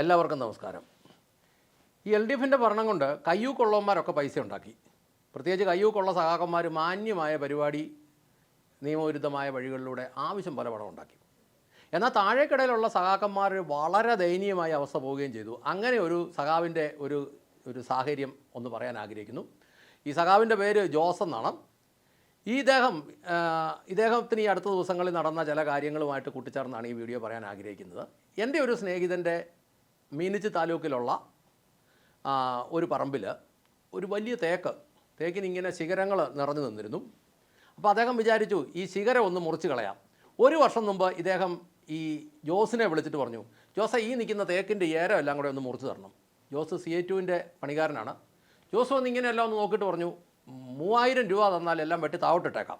എല്ലാവർക്കും നമസ്കാരം. ഈ എൽ ഡി എഫിന്റെ ഭരണം കൊണ്ട് കയ്യൂക്കുള്ളവന്മാരൊക്കെ പൈസ ഉണ്ടാക്കി. പ്രത്യേകിച്ച് കയ്യൂ കൊള്ള സഹാക്കന്മാർ മാന്യമായ പരിപാടി നിയമവിരുദ്ധമായ വഴികളിലൂടെ ആവശ്യം പോലെ പണം ഉണ്ടാക്കി. എന്നാൽ താഴേക്കിടയിലുള്ള സഹാക്കന്മാർ വളരെ ദയനീയമായ അവസ്ഥ പോവുകയും ചെയ്തു. അങ്ങനെ ഒരു സഖാവിന്റെ ഒരു ഒരു സാഹചര്യം ഒന്ന് പറയാൻ ആഗ്രഹിക്കുന്നു. ഈ സഖാവിന്റെ പേര് ജോസ് എന്നാണ്. ഈ ഇദ്ദേഹം ഇദ്ദേഹത്തിന് ഈ അടുത്ത ദിവസങ്ങളിൽ നടന്ന ചില കാര്യങ്ങളുമായിട്ട് കൂട്ടിച്ചേർന്നാണ് ഈ വീഡിയോ പറയാൻ ആഗ്രഹിക്കുന്നത്. എന്റെ ഒരു സ്നേഹിതന്റെ മീനിച്ച് താലൂക്കിലുള്ള ഒരു പറമ്പിൽ ഒരു വലിയ തേക്ക് തേക്കിന് ഇങ്ങനെ ശിഖരങ്ങൾ നിറഞ്ഞു നിന്നിരുന്നു. അപ്പോൾ അദ്ദേഹം വിചാരിച്ചു ഈ ശിഖരം ഒന്ന് മുറിച്ച് കളയാം. ഒരു വർഷം മുമ്പ് ഇദ്ദേഹം ഈ ജോസിനെ വിളിച്ചിട്ട് പറഞ്ഞു ജോസ ഈ നിൽക്കുന്ന തേക്കിന്റെ ഏരം എല്ലാം കൂടെ ഒന്ന് മുറിച്ച് തരണം. ജോസ് സി എ ടുവിന്റെ പണികാരനാണ് ജോസ് വന്ന് ഇങ്ങനെയെല്ലാം ഒന്ന് നോക്കിയിട്ട് പറഞ്ഞു മൂവായിരം രൂപ തന്നാൽ എല്ലാം വെട്ടി താവട്ടിട്ടേക്കാം.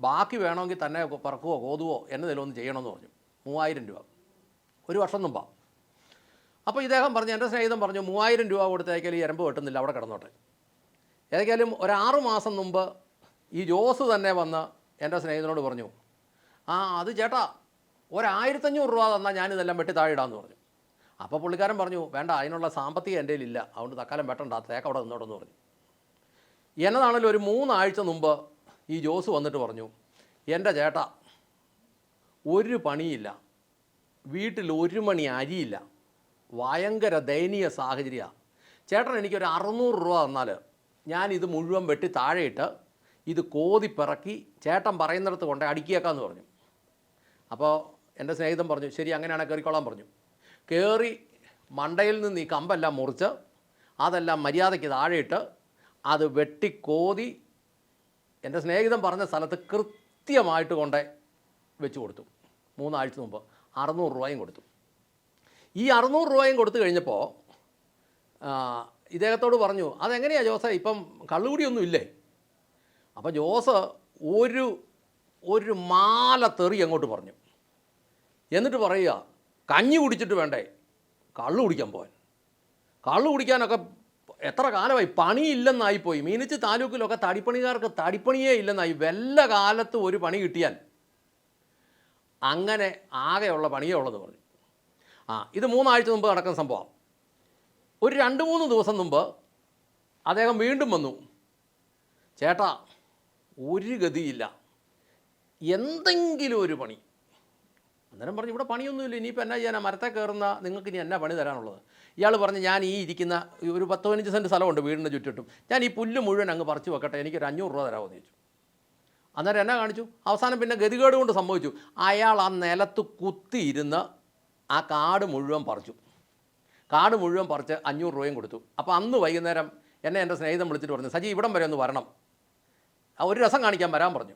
ബാക്കി വേണമെങ്കിൽ തന്നെ പറക്കുവോ കോതുവോ എന്നതിലൊന്ന് ചെയ്യണമെന്ന് പറഞ്ഞു. മൂവായിരം രൂപ. ഒരു വർഷം മുമ്പാണ് അപ്പോൾ ഇദ്ദേഹം പറഞ്ഞു എന്റെ സ്നേഹിതം പറഞ്ഞു മൂവായിരം രൂപ കൊടുത്തേക്കാൽ ഈ എരമ്പ് വെട്ടുന്നില്ല അവിടെ കിടന്നോട്ടെ. ഏതായാലും ഒരാറു മാസം മുമ്പ് ഈ ജോസ് തന്നെ വന്ന് എന്റെ സ്നേഹിതനോട് പറഞ്ഞു ആ അത് ചേട്ടാ ഒരായിരത്തഞ്ഞൂറ് രൂപ തന്നാൽ ഞാനിതെല്ലാം വെട്ടി താഴെയിടാമെന്ന് പറഞ്ഞു. അപ്പോൾ പുള്ളിക്കാരൻ പറഞ്ഞു വേണ്ട അതിനുള്ള സാമ്പത്തികം എന്റെ ഇല്ല അതുകൊണ്ട് തക്കാലം വെട്ടണ്ട തേക്ക് അവിടെ നിന്നോടെന്ന് പറഞ്ഞു. എന്നതാണല്ലോ ഒരു മൂന്നാഴ്ച മുമ്പ് ഈ ജോസ് വന്നിട്ട് പറഞ്ഞു എന്റെ ചേട്ടാ ഒരു പണിയില്ല വീട്ടിൽ ഒരു മണി അരിയില്ല ഭയങ്കര ദയനീയ സാഹചര്യമാണ് ചേട്ടൻ എനിക്കൊരു അറുന്നൂറ് രൂപ തന്നാൽ ഇത് മുഴുവൻ വെട്ടി താഴെയിട്ട് ഇത് കോതി പിറക്കി ചേട്ടൻ പറയുന്നിടത്ത് കൊണ്ട് അടുക്കിയേക്കാന്ന് പറഞ്ഞു. അപ്പോൾ എന്റെ സ്നേഹിതൻ പറഞ്ഞു ശരി അങ്ങനെയാണെങ്കിൽ കയറിക്കോളാൻ പറഞ്ഞു. കയറി മണ്ടയിൽ നിന്ന് ഈ കമ്പെല്ലാം മുറിച്ച് അതെല്ലാം മര്യാദയ്ക്ക് താഴെയിട്ട് അത് വെട്ടി വെട്ടിക്കോതി എന്റെ സ്നേഹിതൻ പറഞ്ഞ സ്ഥലത്ത് കൃത്യമായിട്ട് കൊണ്ടേ വെച്ച് കൊടുത്തു. മൂന്നാഴ്ച മുമ്പ് അറുന്നൂറ് രൂപയും കൊടുത്തു. ഈ അറുന്നൂറ് രൂപയും കൊടുത്തു കഴിഞ്ഞപ്പോൾ ഇദ്ദേഹത്തോട് പറഞ്ഞു അതെങ്ങനെയാണ് ജോസ? ഇപ്പം കള്ളുകൂടിയൊന്നും ഇല്ലേ? അപ്പോൾ ജോസ് ഒരു ഒരു മാല തെറി അങ്ങോട്ട് പറഞ്ഞു. എന്നിട്ട് പറയുക കഞ്ഞി കുടിച്ചിട്ട് വേണ്ടേ? കള്ളു കുടിക്കാൻ പോകാൻ കള്ളു കുടിക്കാനൊക്കെ എത്ര കാലമായി? പണിയില്ലെന്നായിപ്പോയി മീനിച്ച് താലൂക്കിലൊക്കെ തടിപ്പണിക്കാർക്ക് തടിപ്പണിയേ ഇല്ലെന്നായി. വല്ല കാലത്ത് ഒരു പണി കിട്ടിയാൽ അങ്ങനെ ആകെയുള്ള പണിയേ ഉള്ളത് പറഞ്ഞു ആ ഇത് മൂന്നാഴ്ച മുമ്പ് നടക്കുന്ന സംഭവം. ഒരു രണ്ട് മൂന്ന് ദിവസം മുമ്പ് അദ്ദേഹം വീണ്ടും വന്നു. ചേട്ടാ ഒരു ഗതിയില്ല. എന്തെങ്കിലും ഒരു പണി. അന്നേരം പറഞ്ഞു ഇവിടെ പണിയൊന്നുമില്ല. ഇനിയിപ്പോൾ എന്നാ ചെയ്യാനാ? മരത്തെ കയറുന്ന നിങ്ങൾക്ക് ഇനി എന്നാ പണി തരാനുള്ളത്? ഇയാൾ പറഞ്ഞു ഞാൻ ഈ ഇരിക്കുന്ന ഒരു പത്ത് പതിനഞ്ച് സെന്റ് സ്ഥലമുണ്ട് വീടിന്റെ ചുറ്റിട്ടും ഞാൻ ഈ പുല്ല് മുഴുവൻ അങ്ങ് പറിച്ചു വെക്കട്ടെ. എനിക്കൊരു അഞ്ഞൂറ് രൂപ തരാമെന്ന് ചോദിച്ചു. അന്നേരം എന്നാ കാണിച്ചു. അവസാനം പിന്നെ ഗതികേട് കൊണ്ട് സംഭവിച്ചു. അയാൾ ആ നിലത്ത് കുത്തിയിരുന്ന് ആ കാട് മുഴുവൻ പറിച്ചു. കാട് മുഴുവൻ പറിച്ച് അഞ്ഞൂറ് രൂപയും കൊടുത്തു. അപ്പോൾ അന്ന് വൈകുന്നേരം എന്നെ എന്റെ സ്നേഹിതം വിളിച്ചിട്ട് പറഞ്ഞു സജി ഇവിടം വരെ ഒന്ന് വരണം. ആ ഒരു രസം കാണിക്കാൻ വരാൻ പറഞ്ഞു.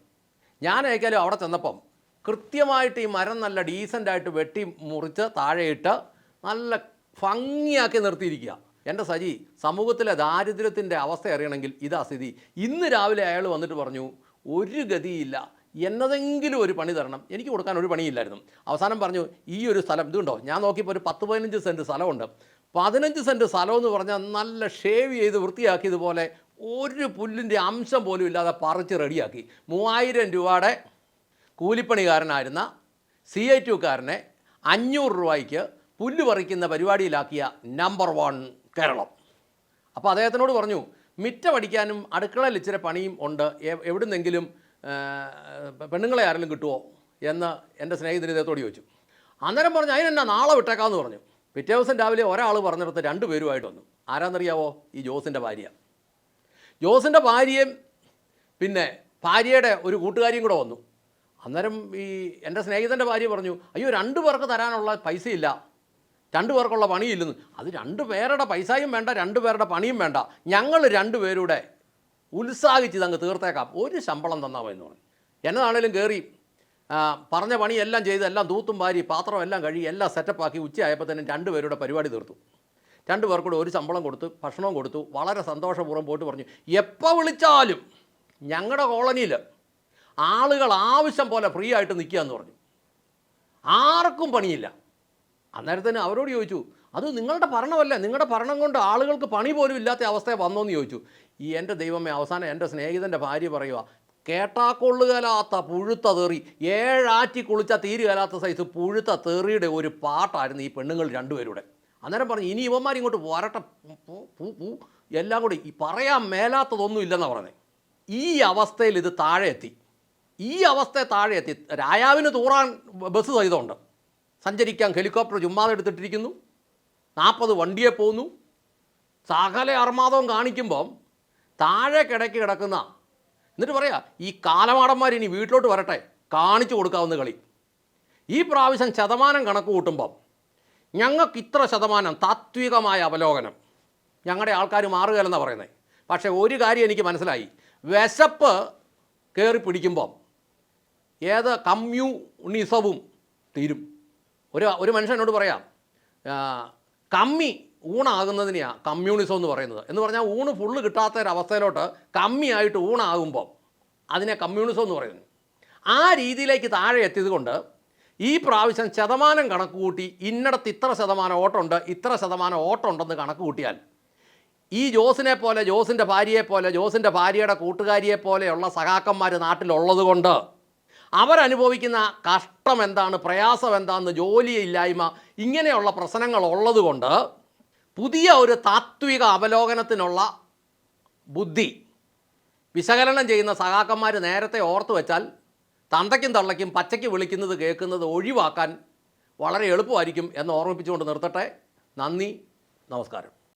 ഞാൻ അയക്കാലും അവിടെ ചെന്നപ്പം കൃത്യമായിട്ട് ഈ മരം നല്ല ഡീസന്റായിട്ട് വെട്ടി മുറിച്ച് താഴെയിട്ട് നല്ല ഭംഗിയാക്കി നിർത്തിയിരിക്കുക. എന്റെ സജി സമൂഹത്തിലെ ദാരിദ്ര്യത്തിന്റെ അവസ്ഥ അറിയണമെങ്കിൽ ഇതാ സ്ഥിതി. ഇന്ന് രാവിലെ അയാൾ വന്നിട്ട് പറഞ്ഞു ഒരു ഗതിയില്ല. എന്നതെങ്കിലും ഒരു പണി തരണം. എനിക്ക് കൊടുക്കാൻ ഒരു പണിയില്ലായിരുന്നു. അവസാനം പറഞ്ഞു ഈ ഒരു സ്ഥലം ഇതുണ്ടോ ഞാൻ നോക്കിയപ്പോൾ ഒരു പത്ത് പതിനഞ്ച് സെന്റ് സ്ഥലമുണ്ട്. പതിനഞ്ച് സെന്റ് സ്ഥലം എന്ന് പറഞ്ഞാൽ നല്ല ഷേവ് ചെയ്ത് വൃത്തിയാക്കിയതുപോലെ ഒരു പുല്ലിന്റെ അംശം പോലും ഇല്ലാതെ പറിച്ച് റെഡിയാക്കി. മൂവായിരം രൂപയുടെ കൂലിപ്പണിക്കാരനായിരുന്ന സി ഐ ടുക്കാരനെ അഞ്ഞൂറ് രൂപയ്ക്ക് പുല്ല് പറിക്കുന്ന പരിപാടിയിലാക്കിയ നമ്പർ വൺ കേരളം. അപ്പോൾ അദ്ദേഹത്തിനോട് പറഞ്ഞു മിറ്റമടിക്കാനും അടുക്കളയിൽ ഇച്ചിരി പണിയും ഉണ്ട്. എവിടുന്നെങ്കിലും പെണ്ണുങ്ങളെ ആരെങ്കിലും കിട്ടുമോ എന്ന് എന്റെ സ്നേഹിതന് ഇദ്ദേഹത്തോട് ചോദിച്ചു. അന്നേരം പറഞ്ഞു അതിനെന്നാ നാളെ വിട്ടേക്കാമെന്ന് പറഞ്ഞു. പിറ്റേ ദിവസം രാവിലെ ഒരാൾ പറഞ്ഞിടത്ത് രണ്ട് പേരുമായിട്ട് വന്നു. ആരാന്നറിയാവോ? ഈ ജോസിന്റെ ഭാര്യ. ജോസിന്റെ ഭാര്യയും പിന്നെ ഭാര്യയുടെ ഒരു കൂട്ടുകാരിയും കൂടെ വന്നു. അന്നേരം ഈ എന്റെ സ്നേഹിതന്റെ ഭാര്യ പറഞ്ഞു അയ്യോ രണ്ട് പേർക്ക് തരാനുള്ള പൈസയില്ല. രണ്ട് പേർക്കുള്ള പണിയില്ലെന്ന്. അത് രണ്ട് പേരുടെ പൈസയും വേണ്ട രണ്ട് പേരുടെ പണിയും വേണ്ട. ഞങ്ങൾ രണ്ട് പേരുടെ ഉത്സാഹിച്ച് ഇതങ്ങ് തീർത്തേക്കാം. ഒരു ശമ്പളം തന്നാൽ മതി എന്ന് പറഞ്ഞു. എന്നതാണേലും കയറി പറഞ്ഞ പണിയെല്ലാം ചെയ്ത് എല്ലാം തൂത്തും വാരി പാത്രം എല്ലാം കഴുകി എല്ലാം സെറ്റപ്പാക്കി ഉച്ചയായപ്പോൾ തന്നെ രണ്ട് പേരുടെ പരിപാടി തീർത്തു. രണ്ടു പേർക്കൂടെ ഒരു ശമ്പളം കൊടുത്തു ഭക്ഷണവും കൊടുത്തു വളരെ സന്തോഷപൂർവം പോയിട്ട് പറഞ്ഞു. എപ്പോൾ വിളിച്ചാലും ഞങ്ങളുടെ കോളനിയിൽ ആളുകൾ ആവശ്യം പോലെ ഫ്രീ ആയിട്ട് നിൽക്കുക എന്ന് പറഞ്ഞു. ആർക്കും പണിയില്ല. അന്നേരത്തിന് അവരോട് ചോദിച്ചു അത് നിങ്ങളുടെ ഭരണമല്ലേ? നിങ്ങളുടെ ഭരണം കൊണ്ട് ആളുകൾക്ക് പണി പോലും ഇല്ലാത്ത അവസ്ഥ വന്നോന്ന് ചോദിച്ചു. ഈ എന്റെ ദൈവമേ അവസാനം എന്റെ സ്നേഹിതന്റെ ഭാര്യ പറയുക കേട്ടാക്കൊള്ളുകലാത്ത പുഴുത്ത തെറി ഏഴാറ്റി കുളിച്ച തീരുകലാത്ത സൈസ് പുഴുത്ത തെറിയുടെ ഒരു പാട്ടായിരുന്നു ഈ പെണ്ണുങ്ങൾ രണ്ടുപേരുടെ. അന്നേരം പറഞ്ഞു ഇനി ഇവന്മാർ ഇങ്ങോട്ട് വരട്ടെ പൂ, പൂ, എല്ലാം കൂടി. ഈ പറയാൻ മേലാത്തതൊന്നും ഇല്ലെന്നാണ് പറഞ്ഞത് ഈ അവസ്ഥയിൽ ഇത് താഴെ എത്തി. ഈ അവസ്ഥയെ താഴെ എത്തി. രായാവിന് തൂറാൻ ബസ് സഹിതമുണ്ട്. സഞ്ചരിക്കാൻ ഹെലികോപ്റ്റർ ചുമ്മാതെ എടുത്തിട്ടിരിക്കുന്നു. നാൽപ്പത് വണ്ടിയെ പോകുന്നു സകല അർമാദവും കാണിക്കുമ്പം താഴെ കിടക്ക് കിടക്കുന്ന എന്നിട്ട് പറയാ ഈ കാലമാടന്മാർ ഇനി വീട്ടിലോട്ട് വരട്ടെ കാണിച്ചു കൊടുക്കാവുന്ന കളി. ഈ പ്രാവശ്യം ശതമാനം കണക്ക് കൂട്ടുമ്പം ഞങ്ങൾക്ക് ഇത്ര ശതമാനം താത്വികമായ അവലോകനം. ഞങ്ങളുടെ ആൾക്കാർ മാറുകയല്ലെന്നാണ് പറയുന്നത് പക്ഷേ ഒരു കാര്യം എനിക്ക് മനസ്സിലായി. വിശപ്പ് കയറി പിടിക്കുമ്പം ഏത് കമ്മ്യൂണിസവും തീരും. ഒരു ഒരു മനുഷ്യനോട് പറയാം ആ, കമ്മി ഊണാകുന്നതിനെയാണ് കമ്മ്യൂണിസം എന്ന് പറയുന്നത്. എന്ന് പറഞ്ഞാൽ ഊണ് ഫുള്ള് കിട്ടാത്ത ഒരവസ്ഥയിലോട്ട് കമ്മിയായിട്ട് ഊണാകുമ്പോൾ അതിനെ കമ്മ്യൂണിസം എന്ന് പറയുന്നു. ആ രീതിയിലേക്ക് താഴെ എത്തിയത് കൊണ്ട് ഈ പ്രാവശ്യം ശതമാനം കണക്ക് കൂട്ടി ഇന്നടത്ത് ഇത്ര ശതമാനം ഓട്ടമുണ്ട് ഇത്ര ശതമാനം ഓട്ടമുണ്ടെന്ന് കണക്ക് കൂട്ടിയാൽ ഈ ജോസിനെ പോലെ ജോസിന്റെ ഭാര്യയെ പോലെ ജോസിന്റെ ഭാര്യയുടെ കൂട്ടുകാരിയെ പോലെയുള്ള സഖാക്കന്മാർ നാട്ടിലുള്ളത് കൊണ്ട് അവരനുഭവിക്കുന്ന കഷ്ടം എന്താണ് പ്രയാസം എന്താണെന്ന് ജോലിയില്ലായ്മ ഇങ്ങനെയുള്ള പ്രശ്നങ്ങൾ ഉള്ളതുകൊണ്ട് പുതിയ ഒരു താത്വിക അവലോകനത്തിനുള്ള ബുദ്ധി. വിശകലനം ചെയ്യുന്ന സഹാക്കന്മാർ നേരത്തെ ഓർത്തു വെച്ചാൽ തന്തയ്ക്കും തള്ളയ്ക്കും പച്ചയ്ക്ക് വിളിക്കുന്നത് കേൾക്കുന്നത് ഒഴിവാക്കാൻ വളരെ എളുപ്പമായിരിക്കും എന്ന് ഓർമ്മിപ്പിച്ചുകൊണ്ട് നിർത്തട്ടെ. നന്ദി. നമസ്കാരം.